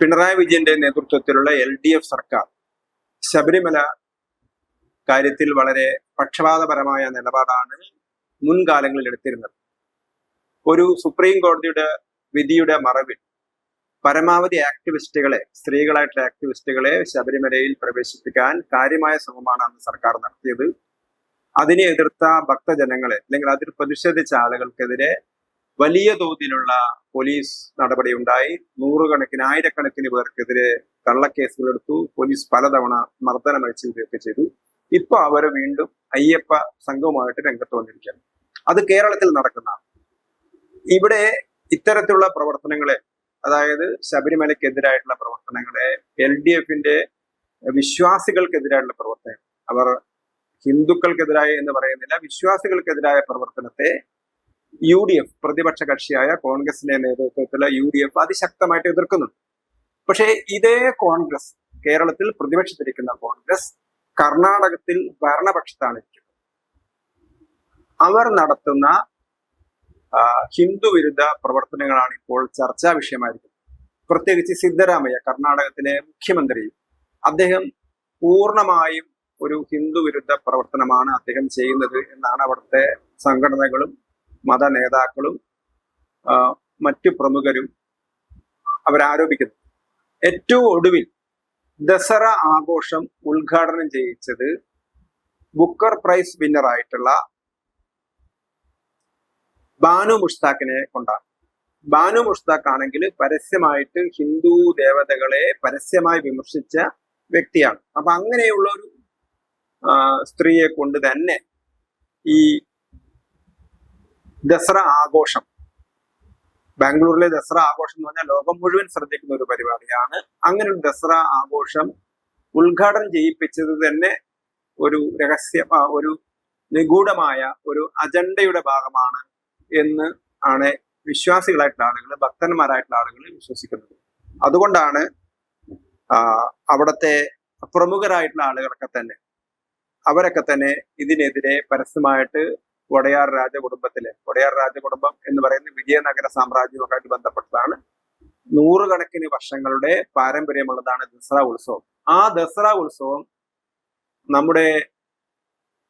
പിണറായി വിജയന്റെ നേതൃത്വത്തിലുള്ള L D F സർക്കാർ ശബരിമല കാര്യത്തിൽ വളരെ പക്ഷപാതപരമായ നിലപാടാണ് മുൻകാലങ്ങളിൽ എടുത്തിരുന്നത്. ഒരു സുപ്രീം കോടതിയുടെ വിധിയുടെ മറവിൽ പരമാവധി ആക്ടിവിസ്റ്റുകളെ സ്ത്രീകളായിട്ടുള്ള ആക്ടിവിസ്റ്റുകളെ ശബരിമലയിൽ പ്രവേശിപ്പിക്കാൻ കാര്യമായ ശ്രമമാണ് അന്ന് സർക്കാർ നടത്തിയത്. അതിനെ എതിർത്ത ഭക്തജനങ്ങളെ അല്ലെങ്കിൽ അതിൽ പ്രതിഷേധിച്ച ആളുകൾക്കെതിരെ വലിയ തോതിലുള്ള പോലീസ് നടപടി ഉണ്ടായി. നൂറുകണക്കിന് ആയിരക്കണക്കിന് പേർക്കെതിരെ കള്ളക്കേസുകൾ എടുത്തു. പോലീസ് പലതവണ മർദ്ദനം അഴിച്ചുവിടുകയൊക്കെ ചെയ്തു. ഇപ്പൊ അവർ വീണ്ടും അയ്യപ്പ സംഘവുമായിട്ട് രംഗത്ത് വന്നിരിക്കുകയാണ്. അത് കേരളത്തിൽ നടക്കുന്ന ഇവിടെ ഇത്തരത്തിലുള്ള പ്രവർത്തനങ്ങളെ അതായത് ശബരിമലയ്ക്കെതിരായിട്ടുള്ള പ്രവർത്തനങ്ങളെ എൽ ഡി എഫിന്റെ വിശ്വാസികൾക്കെതിരായിട്ടുള്ള പ്രവർത്തനം അവർ ഹിന്ദുക്കൾക്കെതിരായ എന്ന് പറയുന്നില്ല വിശ്വാസികൾക്കെതിരായ പ്രവർത്തനത്തെ യു ഡി എഫ് പ്രതിപക്ഷ കക്ഷിയായ കോൺഗ്രസിന്റെ നേതൃത്വത്തിലുള്ള യു ഡി എഫ് അതിശക്തമായിട്ട് എതിർക്കുന്നുണ്ട്. പക്ഷേ ഇതേ കോൺഗ്രസ് കേരളത്തിൽ പ്രതിപക്ഷത്തിരിക്കുന്ന കോൺഗ്രസ് കർണാടകത്തിൽ ഭരണപക്ഷത്താണ് ഇരിക്കുന്നത്. അവർ നടത്തുന്ന ഹിന്ദു വിരുദ്ധ പ്രവർത്തനങ്ങളാണ് ഇപ്പോൾ ചർച്ചാ വിഷയമായിരിക്കുന്നത്. പ്രത്യേകിച്ച് സിദ്ധരാമയ്യ കർണാടകത്തിലെ മുഖ്യമന്ത്രി അദ്ദേഹം പൂർണമായും ഒരു ഹിന്ദു വിരുദ്ധ പ്രവർത്തനമാണ് അദ്ദേഹം ചെയ്യുന്നത് എന്നാണ് അവിടുത്തെ സംഘടനകളും മത നേതാക്കളും മറ്റു പ്രമുഖരും അവരാരോപിക്കുന്നു. ഏറ്റവും ഒടുവിൽ ദസറ ആഘോഷം ഉദ്ഘാടനം ചെയ്യിച്ചത് ബുക്കർ പ്രൈസ് വിന്നറായിട്ടുള്ള ബാനു മുഷ്താഖിനെ കൊണ്ടാണ്. ബാനു മുഷ്താഖ് ആണെങ്കിൽ പരസ്യമായിട്ട് ഹിന്ദു ദേവതകളെ പരസ്യമായി വിമർശിച്ച വ്യക്തിയാണ്. അപ്പൊ അങ്ങനെയുള്ള ഒരു സ്ത്രീയെ കൊണ്ട് തന്നെ ഈ ദസറ ആഘോഷം. ബാംഗ്ലൂരിലെ ദസറ ആഘോഷം എന്ന് പറഞ്ഞാൽ ലോകം മുഴുവൻ ശ്രദ്ധിക്കുന്ന ഒരു പരിപാടിയാണ്. അങ്ങനെ ഒരു ദസറ ആഘോഷം ഉദ്ഘാടനം ചെയ്യിപ്പിച്ചത് തന്നെ ഒരു രഹസ്യ ഒരു നിഗൂഢമായ ഒരു അജണ്ടയുടെ ഭാഗമാണ് എന്ന് ആണ് വിശ്വാസികളായിട്ടുള്ള ആളുകൾ ഭക്തന്മാരായിട്ടുള്ള ആളുകൾ വിശ്വസിക്കുന്നത്. അതുകൊണ്ടാണ് അവിടുത്തെ പ്രമുഖരായിട്ടുള്ള ആളുകളൊക്കെ തന്നെ അവരൊക്കെ തന്നെ ഇതിനെതിരെ പരസ്യമായിട്ട് വടയാർ രാജകുടുംബത്തിലെ വടയാർ രാജകുടുംബം എന്ന് പറയുന്ന വിജയനഗര സാമ്രാജ്യവുമായിട്ട് ബന്ധപ്പെട്ടതാണ്. നൂറുകണക്കിന് വർഷങ്ങളുടെ പാരമ്പര്യമുള്ളതാണ് ദസറ ഉത്സവം. ആ ദസറ ഉത്സവം നമ്മുടെ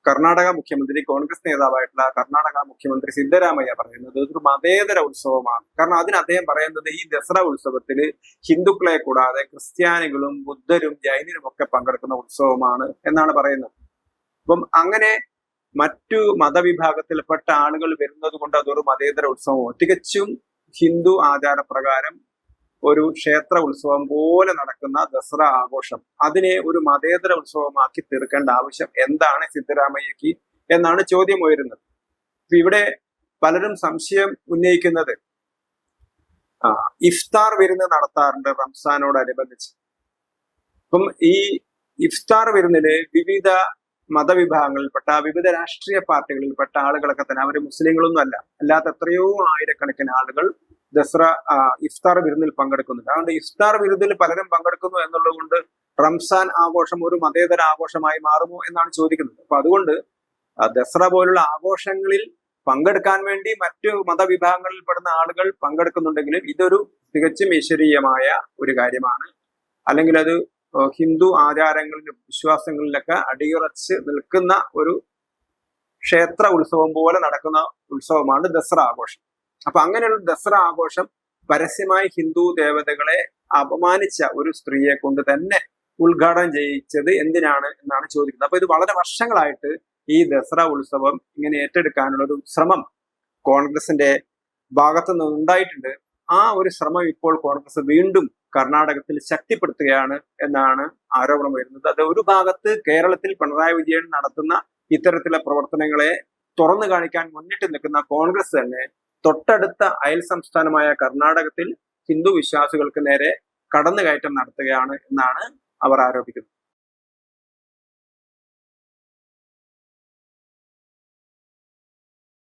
കർണാടക മുഖ്യമന്ത്രി കോൺഗ്രസ് നേതാവായിട്ടുള്ള കർണാടക മുഖ്യമന്ത്രി സിദ്ധരാമയ്യ പറയുന്നത് ഒരു മതേതര ഉത്സവമാണ്. കാരണം അതിന് അദ്ദേഹം പറയുന്നത് ഈ ദസറ ഉത്സവത്തിൽ ഹിന്ദുക്കളെ കൂടാതെ ക്രിസ്ത്യാനികളും ബുദ്ധരും ജൈനരും ഒക്കെ പങ്കെടുക്കുന്ന ഉത്സവമാണ് എന്നാണ് പറയുന്നത്. അപ്പം അങ്ങനെ മറ്റു മതവിഭാഗത്തിൽപ്പെട്ട ആളുകൾ വരുന്നത് കൊണ്ട് അതൊരു മതേതര ഉത്സവമോ തികച്ചും ഹിന്ദു ആചാരപ്രകാരം ഒരു ക്ഷേത്ര ഉത്സവം പോലെ നടക്കുന്ന ദസറ ആഘോഷം. അതിനെ ഒരു മതേതര ഉത്സവമാക്കി തീർക്കേണ്ട ആവശ്യം എന്താണ് സിദ്ധരാമയ്യക്ക് എന്നാണ് ചോദ്യം ഉയരുന്നത്. ഇവിടെ പലരും സംശയം ഉന്നയിക്കുന്നത് ഇഫ്താർ വിരുന്ന് നടത്താറുണ്ട് റംസാനോടനുബന്ധിച്ച്. അപ്പം ഈ ഇഫ്താർ വിരുന്നിൽ വിവിധ മതവിഭാഗങ്ങളിൽപ്പെട്ട വിവിധ രാഷ്ട്രീയ പാർട്ടികളിൽപ്പെട്ട ആളുകളൊക്കെ തന്നെ അവർ മുസ്ലിങ്ങളൊന്നും അല്ല അല്ലാത്ത എത്രയോ ആയിരക്കണക്കിന് ആളുകൾ ദസറ ഇഫ്താർ വിരുന്നിൽ പങ്കെടുക്കുന്നുണ്ട്. അതുകൊണ്ട് ഇഫ്താർ വിരുന്നിൽ പലരും പങ്കെടുക്കുന്നു എന്നുള്ളത് കൊണ്ട് റംസാൻ ആഘോഷം ഒരു മതേതര ആഘോഷമായി മാറുമോ എന്നാണ് ചോദിക്കുന്നത്. അപ്പൊ അതുകൊണ്ട് ദസറ പോലുള്ള ആഘോഷങ്ങളിൽ പങ്കെടുക്കാൻ വേണ്ടി മറ്റു മതവിഭാഗങ്ങളിൽ പെടുന്ന ആളുകൾ പങ്കെടുക്കുന്നുണ്ടെങ്കിലും ഇതൊരു തികച്ചും ഈശ്വരീയമായ ഒരു കാര്യമാണ്. അല്ലെങ്കിൽ അത് ഹിന്ദു ആചാരങ്ങളിലും വിശ്വാസങ്ങളിലൊക്കെ അടിയുറച്ച് നിൽക്കുന്ന ഒരു ക്ഷേത്ര ഉത്സവം പോലെ നടക്കുന്ന ഉത്സവമാണ് ദസറ ആഘോഷം. അപ്പൊ അങ്ങനെയുള്ള ദസറ ആഘോഷം പരസ്യമായി ഹിന്ദു ദേവതകളെ അപമാനിച്ച ഒരു സ്ത്രീയെ കൊണ്ട് തന്നെ ഉദ്ഘാടനം ചെയ്യിച്ചത് എന്തിനാണ് എന്നാണ് ചോദിക്കുന്നത്. അപ്പൊ ഇത് വളരെ വർഷങ്ങളായിട്ട് ഈ ദസറ ഉത്സവം ഇങ്ങനെ ഏറ്റെടുക്കാനുള്ള ഒരു ശ്രമം കോൺഗ്രസിന്റെ ഭാഗത്തു നിന്ന് ഉണ്ടായിട്ടുണ്ട്. ആ ഒരു ശ്രമം ഇപ്പോൾ കോൺഗ്രസ് വീണ്ടും കർണാടകത്തിൽ ശക്തിപ്പെടുത്തുകയാണ് എന്നാണ് ആരോപണം വരുന്നത്. അത് ഒരു ഭാഗത്ത് കേരളത്തിൽ പിണറായി വിജയൻ നടത്തുന്ന ഇത്തരത്തിലുള്ള പ്രവർത്തനങ്ങളെ തുറന്നു കാണിക്കാൻ മുന്നിട്ട് നിൽക്കുന്ന കോൺഗ്രസ് തന്നെ തൊട്ടടുത്ത അയൽ സംസ്ഥാനമായ കർണാടകത്തിൽ ഹിന്ദു വിശ്വാസികൾക്ക് നേരെ കടന്നുകയറ്റം നടത്തുകയാണ് എന്നാണ് അവർ ആരോപിക്കുന്നത്.